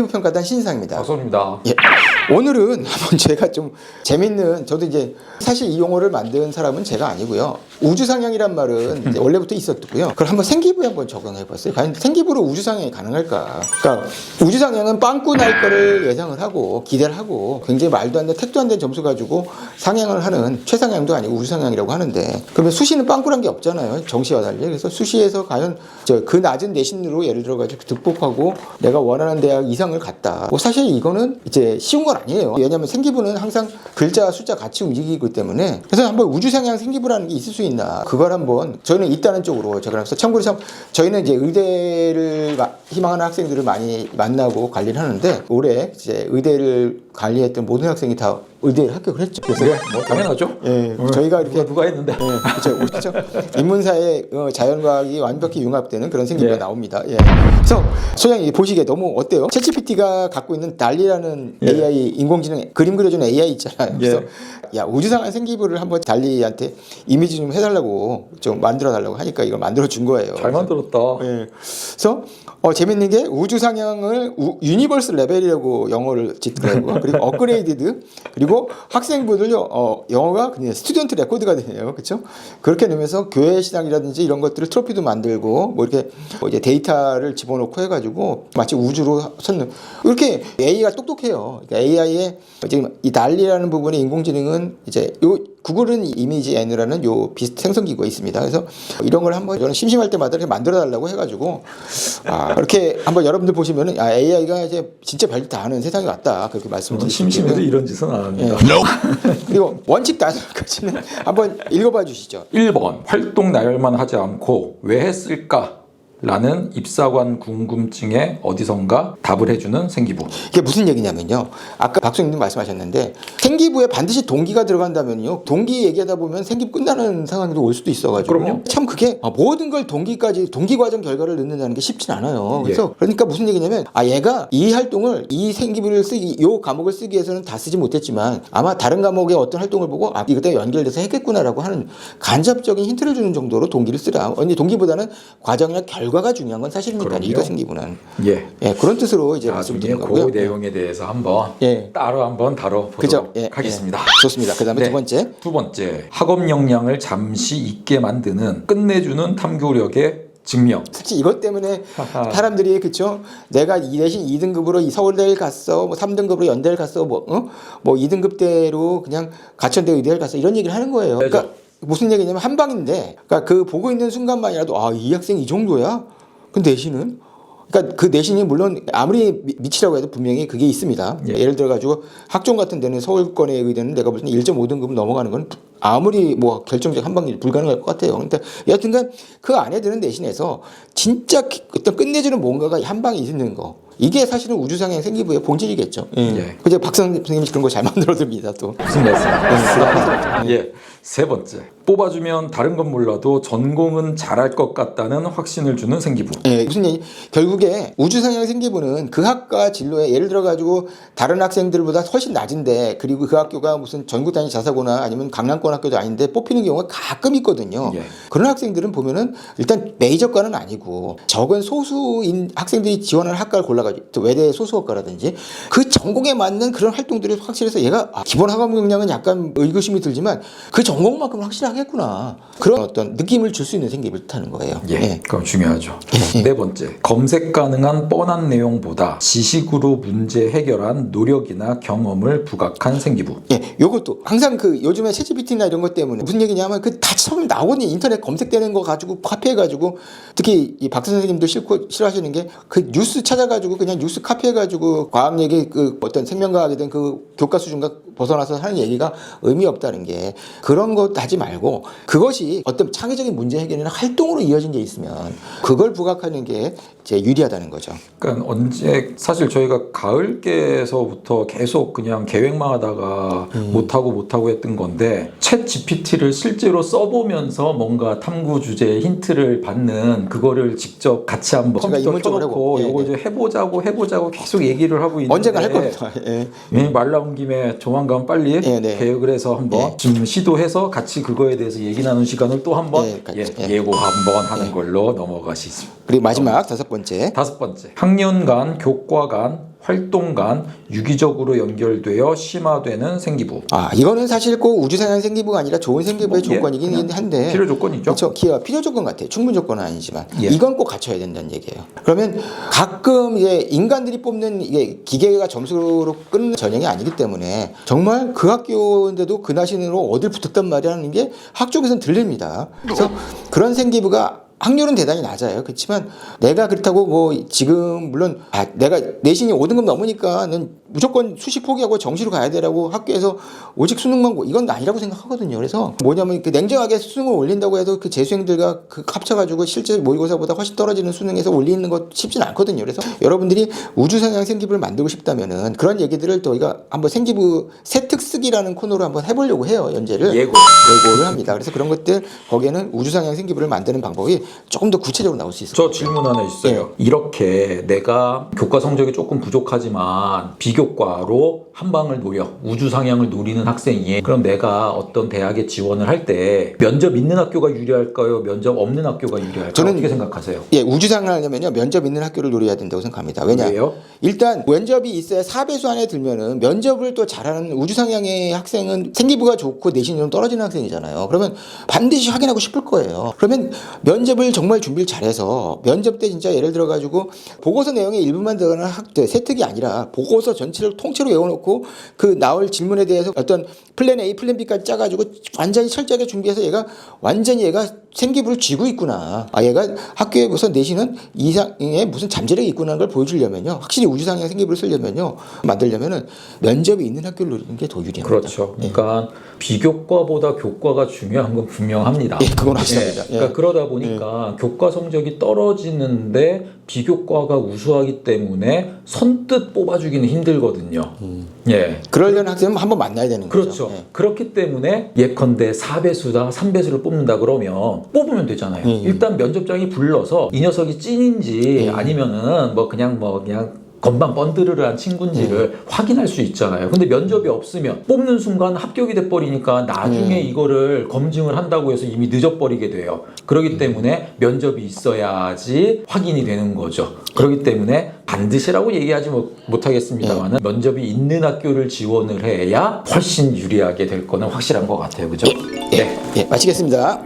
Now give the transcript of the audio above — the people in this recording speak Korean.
생기부평가단 신상입니다. 박선입니다. 예. 오늘은 한번 제가 좀 재밌는 저도 이제 사실 이 용어를 만든 사람은 제가 아니고요. 우주상향이란 말은 원래부터 있었고요. 그걸 한번 생기부에 한번 적용해 봤어요. 과연 생기부로 우주상향이 가능할까? 그러니까 우주상향은 빵꾸 날 거를 예상을 하고 기대를 하고 굉장히 말도 안 되는 택도 안 되는 점수 가지고 상향을 하는 최상향도 아니고 우주상향이라고 하는데 그러면 수시는 빵꾸란 게 없잖아요. 정시와 달리. 그래서 수시에서 과연 저 그 낮은 내신으로 예를 들어 가지고 극복하고 내가 원하는 대학 이상을 갔다. 뭐 사실 이거는 이제 쉬운 건 아니에요. 왜냐하면 생기부는 항상 글자 숫자 같이 움직이기 때문에 그래서 한번 우주상향 생기부라는 게 있을 수 있 나. 그걸 한번 저희는 있다는 쪽으로 제가 그래서 참고로 참 저희는 이제 의대를 마- 희망하는 학생들을 많이 만나고 관리를 하는데 올해 이제 의대를 관리했던 모든 학생이 다 의대를 합격을 했죠. 그래서 그래, 뭐 당연하죠. 예, 저희가 이렇게 누가, 누가 했는데. 예, 그렇죠. 그렇죠. 인문사의 어, 자연과학이 완벽히 융합되는 그런 생기가 예. 나옵니다. 예. 그래서 소장님 보시기에 너무 어때요? 챗GPT가 갖고 있는 달리라는 예. AI 인공지능 그림 그려주는 AI 있잖아요. 그래서 예. 야 우주상한 생기부를 한번 달리한테 이미지 좀 해달라고 좀 만들어 달라고 하니까 이걸 만들어 준 거예요. 잘 만들었다. 예. 그래서 어, 재밌는 게 우주 상향을 우- 유니버스 레벨이라고 영어를 짓더라고요. 그리고 업그레이드드 그리고 학생분들요 어, 영어가 그냥 스튜던트 레코드가 되네요. 그렇죠? 그렇게 되면서 교회 신앙이라든지 이런 것들을 트로피도 만들고 뭐 이렇게 뭐 이제 데이터를 집어넣고 해가지고 마치 우주로 섰는 이렇게 AI가 똑똑해요. 그러니까 AI의 지금 이 달리라는 부분의 인공지능은 이제 요 구글은 이미지 N이라는 요 비슷 생성 기구가 있습니다. 그래서 이런 걸 한번 저는 심심할 때마다 이렇게 만들어 달라고 해가지고 아, 이렇게 한번 여러분들 보시면은 아, AI가 이제 진짜 별짓 다 하는 세상이 왔다 그렇게 말씀드리고 심심해도 이런 짓은 안 합니다. 그리고 원칙 다섯까지는 한번 읽어봐 주시죠. 1번 활동 나열만 하지 않고 왜 했을까? 라는 입사관 궁금증에 어디선가 답을 해주는 생기부. 이게 무슨 얘기냐면요. 아까 박수님도 말씀하셨는데 생기부에 반드시 동기가 들어간다면요. 동기 얘기하다 보면 생기부 끝나는 상황도 올 수도 있어가지고 그럼요. 참 그게 아, 모든 걸 동기까지 동기 과정 결과를 넣는다는 게 쉽진 않아요. 그래서 그러니까 무슨 얘기냐면 아 얘가 이 활동을 이 생기부를 쓰기 요 과목을 쓰기 위해서는 다 쓰지 못했지만 아마 다른 과목의 어떤 활동을 보고 아 이거 때문에 연결돼서 했겠구나라고 하는 간접적인 힌트를 주는 정도로 동기를 쓰라. 언니 동기보다는 과정이나 결과 가 중요한 건 사실이니까 그럼요. 이거 생기부는 예. 예 그런 뜻으로 이제 말씀드린 그 거고요. 내용에 대해서 한번 예. 따로 한번 다뤄보도록 그죠? 예, 하겠습니다. 예. 좋습니다. 그다음에 네. 두 번째. 두 번째, 학업 역량을 잠시 잊게 만드는 끝내주는 탐구력의 증명. 솔직히 이것 때문에 하하. 사람들이 그쵸? 내가 이 대신 2등급으로 이 서울대를 갔어, 뭐 3등급으로 연대를 갔어, 뭐, 어? 뭐 2등급대로 그냥 가천대 의대를 갔어 이런 얘기를 하는 거예요. 그러니까 무슨 얘기냐면 한 방인데, 그러니까 그 보고 있는 순간만이라도 아 이 학생 이 정도야? 그 내신은? 그러니까 그 내신이 물론 아무리 미- 미치라고 해도 분명히 그게 있습니다. 예. 예를 들어 가지고 학종 같은 데는 서울권의 의대는 내가 무슨 1.5등급 넘어가는 건 아무리 뭐 결정적 한 방이 불가능할 것 같아요. 그런데 여하튼간 그 안에 드는 내신에서 진짜 기- 어떤 끝내주는 뭔가가 한 방에 있는 거. 이게 사실은 우주상의 생기부의 본질이겠죠. 예. 그제 박 선생님이 그런 거 잘 만들어듭니다 또. 무슨 말씀? 예. 세 번째, 뽑아주면 다른 건 몰라도 전공은 잘할 것 같다는 확신을 주는 생기부. 예, 무슨 얘기? 결국에 우주상향 생기부는 그 학과 진로에 예를 들어 가지고 다른 학생들보다 훨씬 낮은데 그리고 그 학교가 무슨 전국 단위 자사고나 아니면 강남권 학교도 아닌데 뽑히는 경우가 가끔 있거든요. 예. 그런 학생들은 보면은 일단 메이저과는 아니고 적은 소수인 학생들이 지원하는 학과를 골라가 또 외대 소수학과라든지 그 전공에 맞는 그런 활동들이 확실해서 얘가 아, 기본 학업 역량은 약간 의구심이 들지만 그 전공만큼은 확실하겠구나 그런 어떤 느낌을 줄 수 있는 생기부를 타는 거예요. 예, 그럼 중요하죠. 예. 네 번째, 검색 가능한 뻔한 내용보다 지식으로 문제 해결한 노력이나 경험을 부각한 생기부. 예, 요것도 항상 그 요즘에 채찌비티나 이런 것 때문에 무슨 얘기냐면 그 다 처음 나오는 인터넷 검색되는 거 가지고 카피해가지고 특히 이박 선생님도 싫고 싫어하시는 게 그 뉴스 찾아가지고 그냥 뉴스 카피해가지고 과학 얘기 그 어떤 생명과학이든 그 교과 수준과 벗어나서 하는 얘기가 의미 없다는 게 그런 것 하지 말고 그것이 어떤 창의적인 문제 해결이나 활동으로 이어진 게 있으면 그걸 부각하는 게 이제 유리하다는 거죠. 그러니까 언제 사실 저희가 가을께서부터 계속 그냥 계획만 하다가 음. 못하고 못하고 했던 건데 챗 GPT를 실제로 써보면서 뭔가 탐구 주제의 힌트를 받는 그거를 직접 같이 한번 컴퓨터 켜놓고 예, 예. 이제 해보자고 해보자고 계속 얘기를 하고 있는데 언젠가 할 겁니다. 예. 예, 말 나온 김에 조만간 빨리 예, 네. 계획을 해서 한번 예. 좀 시도해서 같이 그거에 대해서 얘기 나눈 시간을 또 한번 예, 같이, 예, 예. 예고 한번 하는 걸로 넘어가시죠. 그리고 마지막 다섯 번째 다섯 번째, 학년 간, 교과 간 활동간 유기적으로 연결되어 심화되는 생기부. 아 이거는 사실 꼭 우주상향 생기부가 아니라 좋은 생기부의 뭐, 예, 조건이긴 한데 필요 조건이죠. 그렇죠. 기업 필요 조건 같아 요. 충분 조건은 아니지만 예. 이건 꼭 갖춰야 된다는 얘기예요. 그러면 가끔 이제 인간들이 뽑는 이게 기계가 점수로 끊는 전형이 아니기 때문에 정말 그 학교인데도 그 나신으로 어딜 붙었단 말이라는 게 학쪽에서는 들립니다. 그래서 그런 생기부가 확률은 대단히 낮아요. 그렇지만 내가 그렇다고 뭐 지금 물론 아 내가 내신이 5등급 넘으니까는 무조건 수시 포기하고 정시로 가야 되라고 학교에서 오직 수능만 고 이건 아니라고 생각하거든요. 그래서 뭐냐면 그 냉정하게 수능을 올린다고 해서 그 재수생들과 그 합쳐가지고 실제 모의고사보다 훨씬 떨어지는 수능에서 올리는 것 쉽진 않거든요. 그래서 여러분들이 우주상향 생기부를 만들고 싶다면은 그런 얘기들을 저희가 한번 생기부 세특 쓰기라는 코너로 한번 해보려고 해요. 연재를 예고. 예고를 합니다. 그래서 그런 것들 거기에는 우주상향 생기부를 만드는 방법이 조금 더 구체적으로 나올 수 있을 저 질문 하나 있어요. 이렇게 내가 교과 성적이 조금 부족하지만 비교 과로 한 방을 노려 우주 상향을 노리는 학생이 그럼 내가 어떤 대학에 지원을 할 때 면접 있는 학교가 유리할까요? 면접 없는 학교가 유리할까요? 저는- 어떻게 생각하세요? 예, 우주상을 하려면요 면접 있는 학교를 노려야 된다고 생각합니다. 왜냐? 왜요? 일단 면접이 있어야 4배수 안에 들면은 면접을 또 잘하는 우주 상향의 학생은 생기부가 좋고 내신이 좀 떨어지는 학생이잖아요. 그러면 반드시 확인하고 싶을 거예요. 그러면 면접을 정말 준비를 잘해서 면접 때 진짜 예를 들어 가지고 보고서 내용의 일부만 들어가는 학대 세특이 아니라 보고서 전체를 통째로 외워놓고 그 나올 질문에 대해서 어떤 플랜 A, 플랜 B까지 짜가지고 완전히 철저하게 준비해서 얘가 완전히 얘가 생기부를 쥐고 있구나. 아 얘가 학교에 무슨 내신은 이상의 무슨 잠재력이 있구나는 걸 보여주려면요. 확실히 우주상향 생기부를 쓰려면요. 만들려면은 면접이 있는 학교를 노리는 게 더 유리합니다. 그렇죠. 그러니까 비교과보다 교과가 중요한 건 분명합니다. 예, 그건 확실합니다. 예, 그러니까 예. 그러다 보니까 교과 성적이 떨어지는데 비교과가 우수하기 때문에 선뜻 뽑아주기는 힘들거든요. 예. 그러려는 학생은 한번 만나야 되는 거죠. 그렇죠. 예. 그렇기 때문에 예컨대 4배수다 3배수를 뽑는다 그러면 뽑으면 되잖아요. 음. 일단 면접장이 불러서 이 녀석이 찐인지 음. 아니면은 뭐 그냥 뭐 그냥 건방 번드르르한 친구인지를 확인할 수 있잖아요. 근데 면접이 없으면 뽑는 순간 합격이 돼 버리니까 나중에 이거를 검증을 한다고 해서 이미 늦어 버리게 돼요. 그렇기 때문에 면접이 있어야지 확인이 되는 거죠. 그렇기 때문에 반드시라고 얘기하지 못- 못하겠습니다만은 면접이 있는 학교를 지원을 해야 훨씬 유리하게 될 거는 확실한 것 같아요. 그죠? 네. 예, 마치겠습니다.